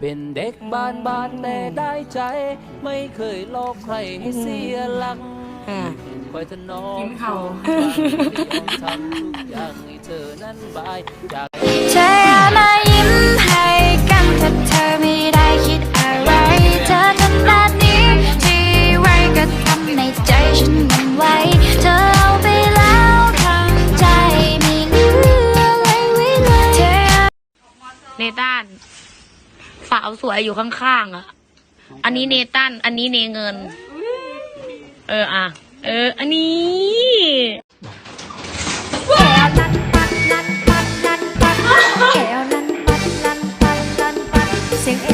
เป็นเด็กบ้านบ้านแต่ได้ใจ ไม่เคยหลอกใครให้เสียหลักอ่าคอยถนอมกินข้าวทำทุกอย่างให้เธอนั้นบายจากเธออย่ามายิ้มให้กันถ้าเธอไม่ได้คิดอะไร เธอทำแบบนี้ที่ไรก็ทำในใจฉันมันไว้ เธอเอาไปแล้วทั้งใจไม่เหลืออะไรไว้เลยเธอเนตัน สาวสวยอยู่ข้างๆอะ อันนี้เนตันอันนี้เนเงิน เอออะ เออ อันนี้เสียงแอ